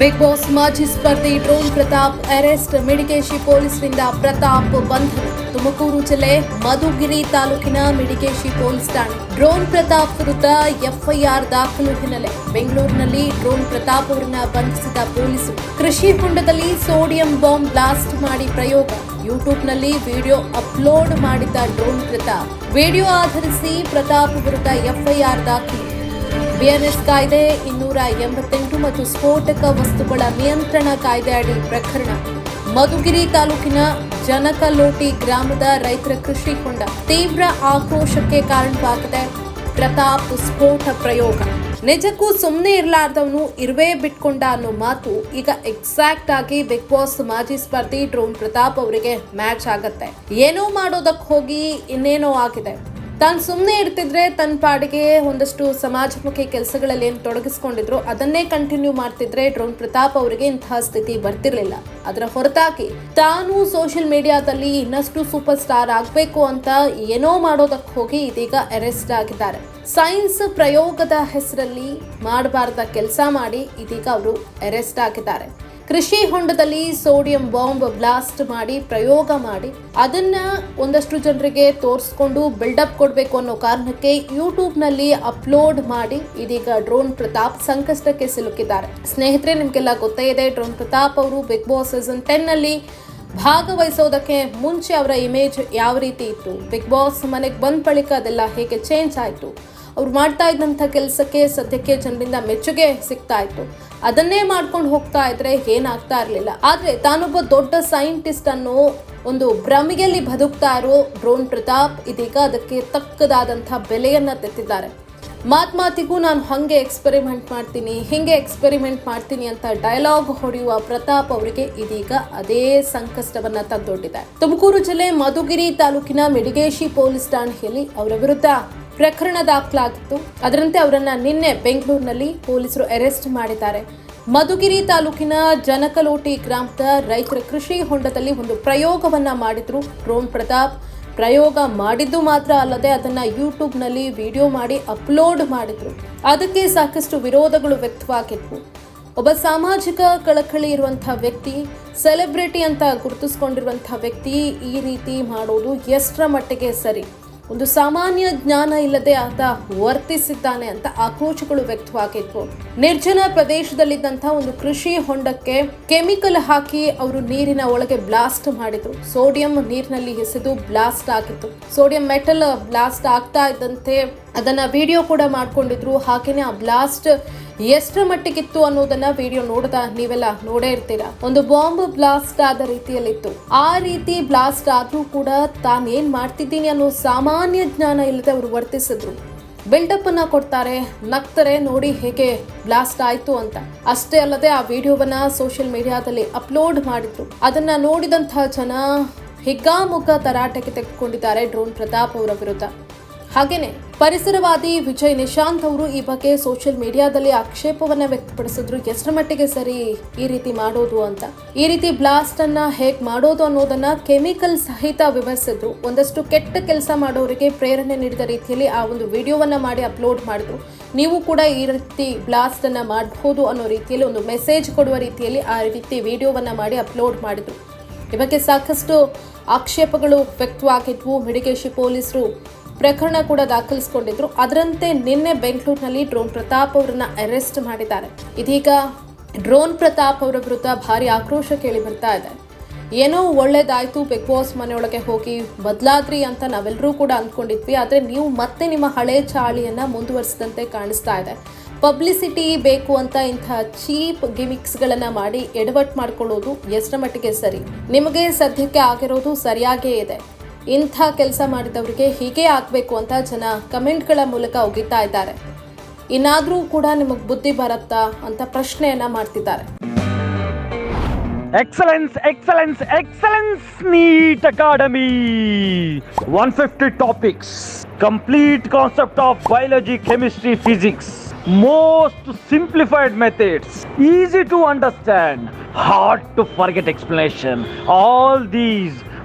Big boss ಮಾಜಿ ಸ್ಪರ್ಧಿ drone Pratap arrest Midigeshi ಪೊಲೀಸರಿಂದ ಪ್ರತಾಪ್ ಬಂಧನ. ತುಮಕೂರು ಜಿಲ್ಲೆ ಮಧುಗಿರಿ ತಾಲೂಕಿನ ಮಿಡಿಕೇಶಿ ಪೊಲೀಸ್ ಠಾಣೆ. ಡ್ರೋನ್ ಪ್ರತಾಪ್ ವಿರುದ್ಧ ಎಫ್ಐಆರ್ ದಾಖಲು ಹಿನ್ನೆಲೆ ಬೆಂಗಳೂರಿನಲ್ಲಿ ಡ್ರೋನ್ ಪ್ರತಾಪ್ ಅವರನ್ನ ಬಂಧಿಸಿದ ಪೊಲೀಸರು. ಕೃಷಿ ಹೊಂಡದಲ್ಲಿ ಸೋಡಿಯಂ ಬಾಂಬ್ ಬ್ಲಾಸ್ಟ್ ಮಾಡಿ ಪ್ರಯೋಗ. ಯೂಟ್ಯೂಬ್ನಲ್ಲಿ ವಿಡಿಯೋ ಅಪ್ಲೋಡ್ ಮಾಡಿದ್ದ ಡ್ರೋನ್ ಪ್ರತಾಪ್. ವಿಡಿಯೋ ಆಧರಿಸಿ ಪ್ರತಾಪ್ ವಿರುದ್ಧ ಎಫ್ಐಆರ್ ದಾಖಲು ಬಿಎನ್ಎಸ್ ಕಾಯ್ದೆ ಇನ್ನೂರ ಎಂಬತ್ತೆಂಟು ಮತ್ತು ಸ್ಫೋಟಕ ವಸ್ತುಗಳ ನಿಯಂತ್ರಣ ಕಾಯ್ದೆ ಅಡಿ ಪ್ರಕರಣ. ಮಧುಗಿರಿ ತಾಲೂಕಿನ ಜನಕಲೋಟಿ ಗ್ರಾಮದ ರೈತರ ಕೃಷಿ ಹೊಂಡ ತೀವ್ರ ಆಕ್ರೋಶಕ್ಕೆ ಕಾರಣವಾಗಿದೆ. ಪ್ರತಾಪ್ ಸ್ಫೋಟ ಪ್ರಯೋಗ. ನಿಜಕ್ಕೂ ಸುಮ್ಮನೆ ಇರಲಾರ್ದವನು ಇರುವೇ ಬಿಟ್ಕೊಂಡ ಅನ್ನೋ ಮಾತು ಈಗ ಎಕ್ಸಾಕ್ಟ್ ಆಗಿ ಬಿಗ್ ಬಾಸ್ ಮಾಜಿ ಸ್ಪರ್ಧಿ ಡ್ರೋನ್ ಪ್ರತಾಪ್ ಅವರಿಗೆ ಮ್ಯಾಚ್ ಆಗತ್ತೆ. ಏನೋ ಮಾಡೋದಕ್ಕೆ ಹೋಗಿ ಇನ್ನೇನೋ ಆಗಿದೆ. ತಾನು ಸುಮ್ಮನೆ ಇರ್ತಿದ್ರೆ ತನ್ನ ಪಾಡಿಗೆ ಒಂದಷ್ಟು ಸಮಾಜಮುಖಿ ಕೆಲಸಗಳಲ್ಲಿ ಏನು ತೊಡಗಿಸ್ಕೊಂಡಿದ್ರು, ಅದನ್ನೇ ಕಂಟಿನ್ಯೂ ಮಾಡ್ತಿದ್ರೆ ಡ್ರೋನ್ ಪ್ರತಾಪ್ ಅವರಿಗೆ ಇಂತಹ ಸ್ಥಿತಿ ಬರ್ತಿರ್ಲಿಲ್ಲ. ಅದರ ಹೊರತಾಗಿ ತಾನು ಸೋಷಿಯಲ್ ಮೀಡಿಯಾದಲ್ಲಿ ಇನ್ನಷ್ಟು ಸೂಪರ್ ಸ್ಟಾರ್ ಆಗಬೇಕು ಅಂತ ಏನೋ ಮಾಡೋದಕ್ಕೆ ಹೋಗಿ ಇದೀಗ ಅರೆಸ್ಟ್ ಆಗಿದ್ದಾರೆ. ಸೈನ್ಸ್ ಪ್ರಯೋಗದ ಹೆಸರಲ್ಲಿ ಮಾಡಬಾರ್ದ ಕೆಲಸ ಮಾಡಿ ಇದೀಗ ಅವರು ಅರೆಸ್ಟ್ ಆಗಿದ್ದಾರೆ. ಕೃಷಿ ಹೊಂಡದಲ್ಲಿ ಸೋಡಿಯಂ ಬಾಂಬ್ ಬ್ಲಾಸ್ಟ್ ಮಾಡಿ ಪ್ರಯೋಗ ಮಾಡಿ ಅದನ್ನ ಒಂದಷ್ಟು ಜನರಿಗೆ ತೋರಿಸ್ಕೊಂಡು ಬಿಲ್ಡಪ್ ಕೊಡಬೇಕು ಅನ್ನೋ ಕಾರಣಕ್ಕೆ ಯೂಟ್ಯೂಬ್ನಲ್ಲಿ ಅಪ್ಲೋಡ್ ಮಾಡಿ ಇದೀಗ ಡ್ರೋನ್ ಪ್ರತಾಪ್ ಸಂಕಷ್ಟಕ್ಕೆ ಸಿಲುಕಿದ್ದಾರೆ. ಸ್ನೇಹಿತರೆ, ನಿಮಗೆಲ್ಲ ಗೊತ್ತೇ ಇದೆ, ಡ್ರೋನ್ ಪ್ರತಾಪ್ ಅವರು ಬಿಗ್ ಬಾಸ್ ಸೀಸನ್ ಟೆನ್ನಲ್ಲಿ ಭಾಗವಹಿಸೋದಕ್ಕೆ ಮುಂಚೆ ಅವರ ಇಮೇಜ್ ಯಾವ ರೀತಿ ಇತ್ತು? ಬಿಗ್ ಬಾಸ್ ಮನೆಗೆ ಬಂದ ಬಳಿಕ ಅದೆಲ್ಲ ಹೇಗೆ ಚೇಂಜ್ ಆಯಿತು? ಅವ್ರು ಮಾಡ್ತಾ ಇದ್ದಂಥ ಕೆಲಸಕ್ಕೆ ಸದ್ಯಕ್ಕೆ ಜನರಿಂದ ಮೆಚ್ಚುಗೆ ಸಿಗ್ತಾ ಇತ್ತು. ಅದನ್ನೇ ಮಾಡ್ಕೊಂಡು ಹೋಗ್ತಾ ಇದ್ರೆ ಏನಾಗ್ತಾ ಇರಲಿಲ್ಲ. ಆದರೆ ತಾನೊಬ್ಬ ದೊಡ್ಡ ಸೈಂಟಿಸ್ಟ್ ಅನ್ನೋ ಒಂದು ಭ್ರಮೆಯಲ್ಲಿ ಬದುಕ್ತಾ ಇರೋ ಡ್ರೋನ್ ಪ್ರತಾಪ್ ಇದೀಗ ಅದಕ್ಕೆ ತಕ್ಕದಾದಂಥ ಬೆಲೆಯನ್ನ ತೆತ್ತಿದ್ದಾರೆ. ಮಾತ್ ಮಾತಿಗೂ ನಾನು ಹಂಗೆ ಎಕ್ಸ್ಪೆರಿಮೆಂಟ್ ಮಾಡ್ತೀನಿ, ಹಿಂಗೆ ಎಕ್ಸ್ಪೆರಿಮೆಂಟ್ ಮಾಡ್ತೀನಿ ಅಂತ ಡೈಲಾಗ್ ಹೊಡೆಯುವ ಪ್ರತಾಪ್ ಅವರಿಗೆ ಇದೀಗ ಅದೇ ಸಂಕಷ್ಟವನ್ನ ತಂದೊಡ್ಡಿದೆ. ತುಮಕೂರು ಜಿಲ್ಲೆ ಮಧುಗಿರಿ ತಾಲೂಕಿನ ಮಿಡಿಗೇಶಿ ಪೊಲೀಸ್ ಠಾಣೆಯಲ್ಲಿ ಅವರ ವಿರುದ್ಧ ಪ್ರಕರಣ ದಾಖಲಾಗಿತ್ತು. ಅದರಂತೆ ಅವರನ್ನು ನಿನ್ನೆ ಬೆಂಗಳೂರಿನಲ್ಲಿ ಪೊಲೀಸರು ಅರೆಸ್ಟ್ ಮಾಡಿದ್ದಾರೆ. ಮಧುಗಿರಿ ತಾಲೂಕಿನ ಜನಕಲೋಟಿ ಗ್ರಾಮದ ರೈತರ ಕೃಷಿ ಹೊಂಡದಲ್ಲಿ ಒಂದು ಪ್ರಯೋಗವನ್ನ ಮಾಡಿದ್ರು ರೋಮ್ ಪ್ರತಾಪ್. ಪ್ರಯೋಗ ಮಾಡಿದ್ದು ಮಾತ್ರ ಅಲ್ಲದೆ ಅದನ್ನು ಯೂಟ್ಯೂಬ್ನಲ್ಲಿ ವಿಡಿಯೋ ಮಾಡಿ ಅಪ್ಲೋಡ್ ಮಾಡಿದ್ರು. ಅದಕ್ಕೆ ಸಾಕಷ್ಟು ವಿರೋಧಗಳು ವ್ಯಕ್ತವಾಗಿದ್ವು. ಒಬ್ಬ ಸಾಮಾಜಿಕ ಕಳಕಳಿ ಇರುವಂಥ ವ್ಯಕ್ತಿ, ಸೆಲೆಬ್ರಿಟಿ ಅಂತ ಗುರುತಿಸ್ಕೊಂಡಿರುವಂಥ ವ್ಯಕ್ತಿ ಈ ರೀತಿ ಮಾಡೋದು ಎಷ್ಟರ ಮಟ್ಟಿಗೆ ಸರಿ? ಒಂದು ಸಾಮಾನ್ಯ ಜ್ಞಾನ ಇಲ್ಲದೆ ಆತ ವರ್ತಿಸಿದ್ದಾನೆ ಅಂತ ಆಕ್ರೋಶಗಳು ವ್ಯಕ್ತವಾಗಿದ್ವು ನಿರ್ಜನ ಪ್ರದೇಶದಲ್ಲಿದ್ದಂಥ ಒಂದು ಕೃಷಿ ಹೊಂಡಕ್ಕೆ ಕೆಮಿಕಲ್ ಹಾಕಿ ಅವರು ನೀರಿನ ಒಳಗೆ ಬ್ಲಾಸ್ಟ್ ಮಾಡಿದ್ರು. ಸೋಡಿಯಂ ನೀರಿನಲ್ಲಿ ಎಸೆದು ಬ್ಲಾಸ್ಟ್ ಆಗಿತ್ತು. ಸೋಡಿಯಂ ಮೆಟಲ್ ಬ್ಲಾಸ್ಟ್ ಆಗ್ತಾ ಇದ್ದಂತೆ ಅದನ್ನ ವಿಡಿಯೋ ಕೂಡ ಮಾಡ್ಕೊಂಡಿದ್ರು. ಹಾಗೇನೆ ಆ ಬ್ಲಾಸ್ಟ್ ಎಷ್ಟರ ಮಟ್ಟಿಗಿತ್ತು ಅನ್ನೋದನ್ನ ವಿಡಿಯೋ ನೋಡಿದ ನೀವೆಲ್ಲ ನೋಡೇ ಇರ್ತೀರಾ. ಒಂದು ಬಾಂಬ್ ಬ್ಲಾಸ್ಟ್ ಆದ ರೀತಿಯಲ್ಲಿತ್ತು. ಆ ರೀತಿ ಬ್ಲಾಸ್ಟ್ ಆದ್ರೂ ಕೂಡ ತಾನೇನ್ ಮಾಡ್ತಿದ್ದೀನಿ ಅನ್ನೋ ಸಾಮಾನ್ಯ ಜ್ಞಾನ ಇಲ್ಲದೆ ಅವರು ವರ್ತಿಸಿದ್ರು. ಬಿಲ್ಡಪ್ ಅನ್ನ ಕೊಡ್ತಾರೆ, ನಗ್ತಾರೆ, ನೋಡಿ ಹೇಗೆ ಬ್ಲಾಸ್ಟ್ ಆಯ್ತು ಅಂತ. ಅಷ್ಟೇ ಅಲ್ಲದೆ ಆ ವಿಡಿಯೋವನ್ನ ಸೋಷಿಯಲ್ ಮೀಡಿಯಾದಲ್ಲಿ ಅಪ್ಲೋಡ್ ಮಾಡಿದ್ರು. ಅದನ್ನ ನೋಡಿದಂತಹ ಜನ ಹಿಗ್ಗಾಮುಗ್ಗ ತರಾಟೆಗೆ ತೆಗೆದುಕೊಂಡಿದ್ದಾರೆ ಡ್ರೋನ್ ಪ್ರತಾಪ್ ಅವರ ವಿರುದ್ಧ. ಹಾಗೇನೆ ಪರಿಸರವಾದಿ ವಿಜಯ್ ನಿಶಾಂತ್ ಅವರು ಈ ಬಗ್ಗೆ ಸೋಷಿಯಲ್ ಮೀಡಿಯಾದಲ್ಲಿ ಆಕ್ಷೇಪವನ್ನ ವ್ಯಕ್ತಪಡಿಸಿದ್ರು. ಎಷ್ಟರ ಮಟ್ಟಿಗೆ ಸರಿ ಈ ರೀತಿ ಮಾಡೋದು ಅಂತ. ಈ ರೀತಿ ಬ್ಲಾಸ್ಟ್ ಅನ್ನ ಹೇಗ್ ಮಾಡೋದು ಅನ್ನೋದನ್ನ ಕೆಮಿಕಲ್ ಸಹಿತ ವಿವರಿಸಿದ್ರು. ಒಂದಷ್ಟು ಕೆಟ್ಟ ಕೆಲಸ ಮಾಡೋರಿಗೆ ಪ್ರೇರಣೆ ನೀಡಿದ ರೀತಿಯಲ್ಲಿ ಆ ಒಂದು ವಿಡಿಯೋವನ್ನ ಮಾಡಿ ಅಪ್ಲೋಡ್ ಮಾಡಿದ್ರು. ನೀವು ಕೂಡ ಈ ರೀತಿ ಬ್ಲಾಸ್ಟ್ ಅನ್ನ ಮಾಡಬಹುದು ಅನ್ನೋ ರೀತಿಯಲ್ಲಿ ಒಂದು ಮೆಸೇಜ್ ಕೊಡುವ ರೀತಿಯಲ್ಲಿ ಆ ರೀತಿ ವಿಡಿಯೋವನ್ನ ಮಾಡಿ ಅಪ್ಲೋಡ್ ಮಾಡಿದ್ರು. ಈ ಬಗ್ಗೆ ಸಾಕಷ್ಟು ಆಕ್ಷೇಪಗಳು ವ್ಯಕ್ತವಾಗಿದ್ವು. ಮಿಡಿಗೇಶಿ ಪೊಲೀಸರು ಪ್ರಕರಣ ಕೂಡ ದಾಖಲಿಸಿಕೊಂಡಿದ್ರು. ಅದರಂತೆ ನಿನ್ನೆ ಬೆಂಗಳೂರಿನಲ್ಲಿ ಡ್ರೋನ್ ಪ್ರತಾಪ್ ಅವರನ್ನ ಅರೆಸ್ಟ್ ಮಾಡಿದ್ದಾರೆ. ಇದೀಗ ಡ್ರೋನ್ ಪ್ರತಾಪ್ ಅವರ ವಿರುದ್ಧ ಭಾರಿ ಆಕ್ರೋಶ ಕೇಳಿ ಬರ್ತಾ ಇದೆ. ಏನೋ ಒಳ್ಳೇದಾಯ್ತು, ಬಿಗ್ ಬಾಸ್ ಮನೆಯೊಳಗೆ ಹೋಗಿ ಬದಲಾದ್ರಿ ಅಂತ ನಾವೆಲ್ಲರೂ ಕೂಡ ಅಂದ್ಕೊಂಡಿದ್ವಿ. ಆದರೆ ನೀವು ಮತ್ತೆ ನಿಮ್ಮ ಹಳೆ ಚಾಳಿಯನ್ನ ಮುಂದುವರಿಸಿದಂತೆ ಕಾಣಿಸ್ತಾ ಇದೆ. ಪಬ್ಲಿಸಿಟಿ ಬೇಕು ಅಂತ ಇಂತಹ ಚೀಪ್ ಗಿಮಿಕ್ಸ್ಗಳನ್ನು ಮಾಡಿ ಎಡವಟ್ ಮಾಡ್ಕೊಳ್ಳೋದು ಎಷ್ಟರ ಮಟ್ಟಿಗೆ ಸರಿ? ನಿಮಗೆ ಸದ್ಯಕ್ಕೆ ಆಗಿರೋದು ಸರಿಯಾಗೇ ಇದೆ. ಇಂಥ ಕೆಲಸ ಮಾಡಿದವರಿಗೆ ಹೀಗೆ ಆಗಬೇಕು ಅಂತ ಜನ ಕಮೆಂಟ್ಗಳ ಮೂಲಕ ಒಗಿತಾ ಇದ್ದಾರೆ. ಇನ್ನಾದರೂ ಕೂಡ ನಿಮಗೆ ಬುದ್ಧಿ ಬರುತ್ತಾ ಅಂತ ಪ್ರಶ್ನೆಯನ್ನ ಮಾಡ್ತಿದ್ದಾರೆ. Excellence excellence excellence NEET academy one fifty topics complete concept of biology chemistry physics most simplified methods easy to understand hard to forget explanation all these